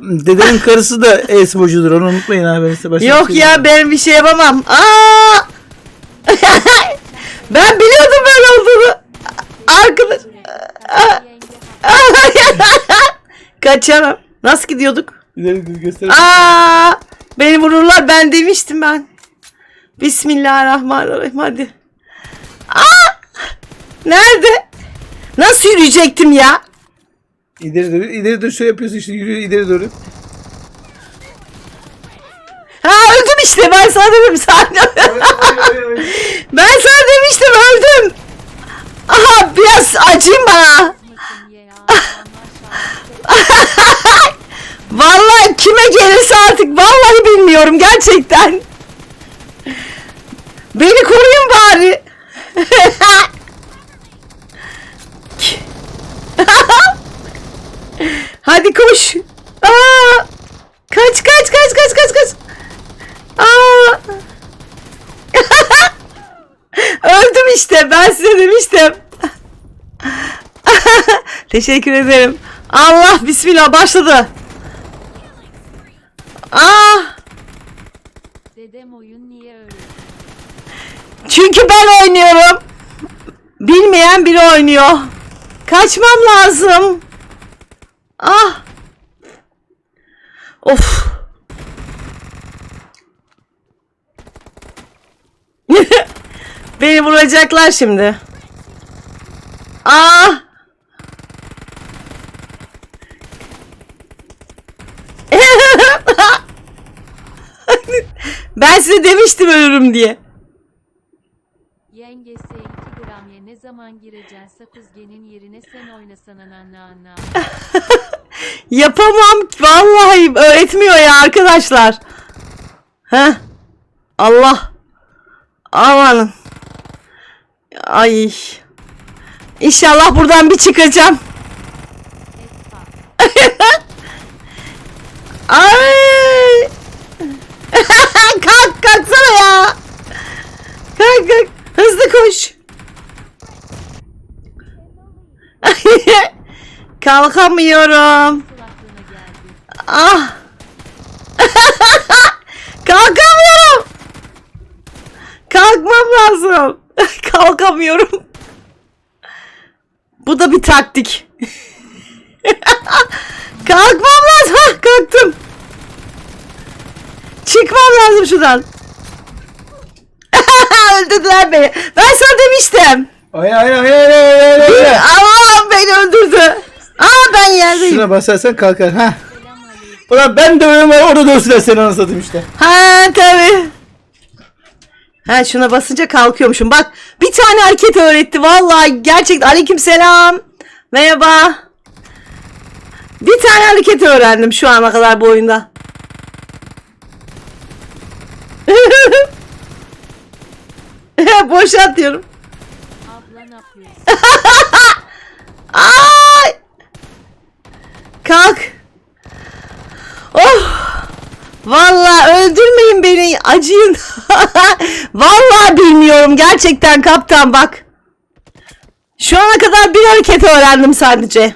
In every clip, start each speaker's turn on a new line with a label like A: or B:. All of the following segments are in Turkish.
A: Dedenin karısı da e-sporcudur onu unutmayın abi. Size başka bir
B: Yok
A: şey
B: ya ben bir şey yapamam. Aa! ben biliyordum böyle olduğunu. Arkadaş. Kaçarım. Nasıl gidiyorduk?
A: demiyorum. Göster.
B: Aa! Beni vururlar ben demiştim ben. Bismillahirrahmanirrahim hadi. Aa! Nerede? Nasıl yürüyecektim ya?
A: İleri doğru. İleri doğru şöyle yapıyorsun işte yürüyor ileri doğru.
B: Ha öldüm işte ben sana dedim sen. ben sana demiştim öldüm. Aha biraz acıyım bana. Vallahi kime gelirse artık vallahi bilmiyorum gerçekten. Beni koruyun bari. Hadi koş. Aa! Kaç kaç kaç kaç kaç kaç. Aa! Öldüm işte ben size demiştim. Teşekkür ederim. Allah bismillah başladı. Ah!
C: Dedem oyun niye öyle?
B: Çünkü ben oynuyorum. Bilmeyen biri oynuyor. Kaçmam lazım. Ah. Of. Beni vuracaklar şimdi. Ah. Ben size demiştim ölürüm diye.
C: Yengesi 2 gram ye ne zaman gireceksin sakuzgenin yerine sen oynasana anna anna.
B: Yapamam. Vallahi öğretmiyor ya arkadaşlar. Heh. Allah. Aman. Ay. İnşallah buradan bir çıkacağım. Ay. kalk kalksana ya. Kalk kalk. Hızlı koş. Kalkamıyorum. Ah. Kalkamıyorum. Kalkmam lazım. Kalkamıyorum. Bu da bir taktik. Kalkmam lazım. Kalktım. Çıkmam lazım şuradan. Öldürdüler beni. Ben sana demiştim.
A: Ay ay ay ay ay ay ay.
B: Allah'ım beni öldürdü. Aa ben yerdeyim.
A: Şuna basarsan kalkar. Ha. Ulan ben dövüyorum orada dövsünler seni anasatayım işte.
B: Ha tabi. Ha şuna basınca kalkıyormuşum. Bak bir tane hareket öğretti. Vallahi gerçekten. Aleyküm selam. Merhaba. Bir tane hareket öğrendim şu ana kadar bu oyunda. Boş atıyorum.
C: Abla ne yapıyorsun?
B: Ay! Kalk. Oh! Vallahi öldürmeyin beni. Acıyın. Vallahi bilmiyorum gerçekten kaptan bak. Şu ana kadar bir hareket öğrendim sadece.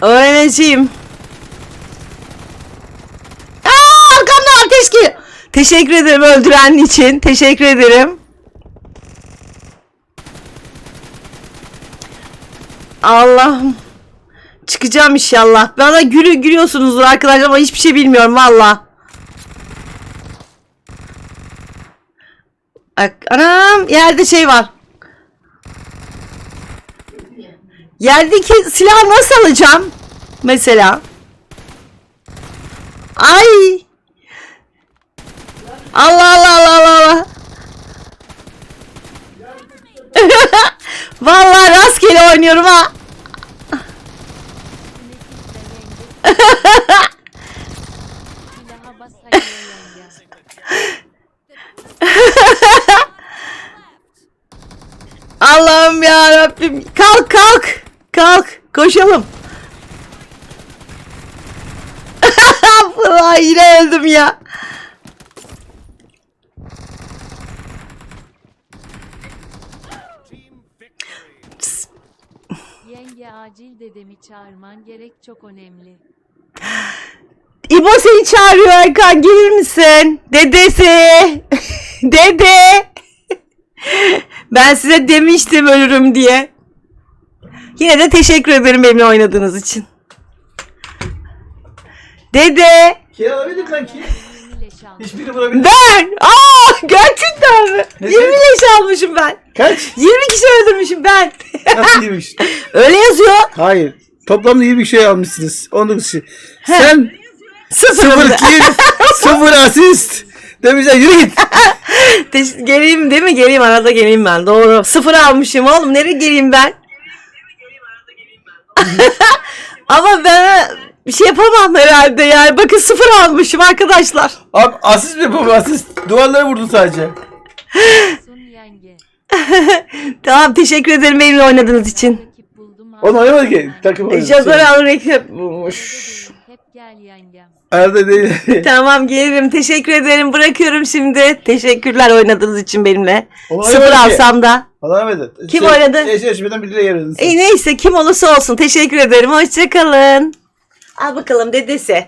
B: Öğreneceğim. Aa, arkamdan ateş geliyor. Teşekkür ederim öldüren için. Teşekkür ederim. Allah'ım. Çıkacağım inşallah. Bana gülü gülüyorsunuzdur arkadaşlar ama hiçbir şey bilmiyorum valla. Anam yerde şey var. Yerdeki silahı nasıl alacağım? Mesela. Ay. Allah Allah Allah Allah Allah. Vallahi rastgele oynuyorum ha. Allah'ım ya Rabbim. Kalk kalk. Kalk. Koşalım. Vallahi yine öldüm ya.
C: Yenge Yenge acil dedemi çağırman gerek çok önemli.
B: İbo seni çağırıyor Erkan gelir misin? Dedesi. Dede. ben size demiştim ölürüm diye. Yine de teşekkür ederim benimle oynadığınız için. Dede.
A: Kim alabilir lan kim?
C: 20 leş almış.
A: Hiçbiri vurabilir.
B: Ben. Aa gerçekten mi?
A: Ne
B: 20
A: sen?
B: leş almışım ben.
A: Kaç?
B: 20 kişi öldürmüşüm ben.
A: Nasıl 20 kişi?
B: Öyle yazıyor.
A: Hayır. Toplamda 20 şey almışsınız. 19 kişi. Sen
B: Sıfır.
A: 0 kill, 0 asist. Demişler yürü git.
B: Geleyim değil mi? Geleyim arada geleyim ben. Doğru. Sıfır almışım oğlum. Nereye geleyim ben? Ama ben bir şey yapamam herhalde yani. Bakın sıfır almışım arkadaşlar.
A: Abi asist mi yapamıyor asist? Duvarlara vurdun sadece.
B: Tamam teşekkür ederim benimle oynadığınız için.
A: Onu oynamadı ki. Takım oynadı.
B: Jagor Alrek bulmuş.
C: Hep gel yengem.
A: Arada değil.
B: Tamam gelirim. Teşekkür ederim. Bırakıyorum şimdi. Teşekkürler oynadığınız için benimle.
A: Onu
B: Sıfır
A: oynamadı ki.
B: alsam da.
A: Alamadı.
B: Kim oynadı?
A: Eşleşmeden biriyle yer verdin sen.
B: İyi neyse kim olursa olsun. Teşekkür ederim. Hoşçakalın. Al bakalım dedesi.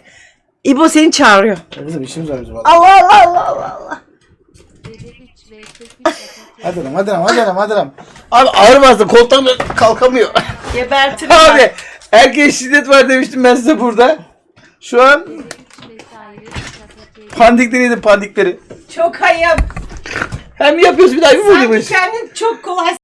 B: İbo seni çağırıyor.
A: Bizim işimiz var bizim.
B: Allah Allah Allah Allah Allah.
C: Dede 3 vs 3 atak
A: Hadi lan hadi lan hadi lan hadi lan. Abi ağır bastı koltuktan kalkamıyor.
B: Gebertirim
A: Abi erkeğe şiddet var demiştim ben size burada. Şu an
C: 3 vesaire 3 atak
A: pandikleri yedim pandikleri.
B: Çok ayıp.
A: Hem yapıyoruz bir daha bir
B: Sanki
A: vuruyormuş.
B: kendin çok kolay